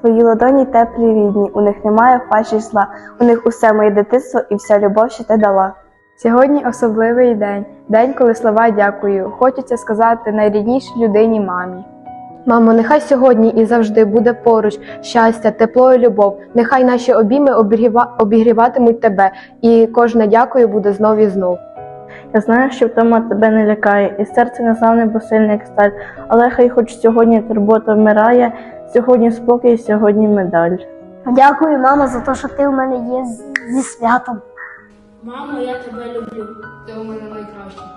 Твої ладоні теплі рідні, у них немає фальші зла, у них усе моє дитинство і вся любов, що ти дала. Сьогодні особливий день, день, коли слова дякую. Хочеться сказати найріднішій людині мамі. Мамо, нехай сьогодні і завжди буде поруч щастя, тепло і любов. Нехай наші обійми обігріватимуть тебе, і кожне дякую буде знов і знов. Я знаю, що втома тебе не лякає, і серце не славне, бо сильне, як сталь. Але хай хоч сьогодні турбота вмирає, сьогодні спокій, сьогодні медаль. Дякую, мама, за те, що ти у мене є зі святом. Мамо, я тебе люблю. Ти у мене святом.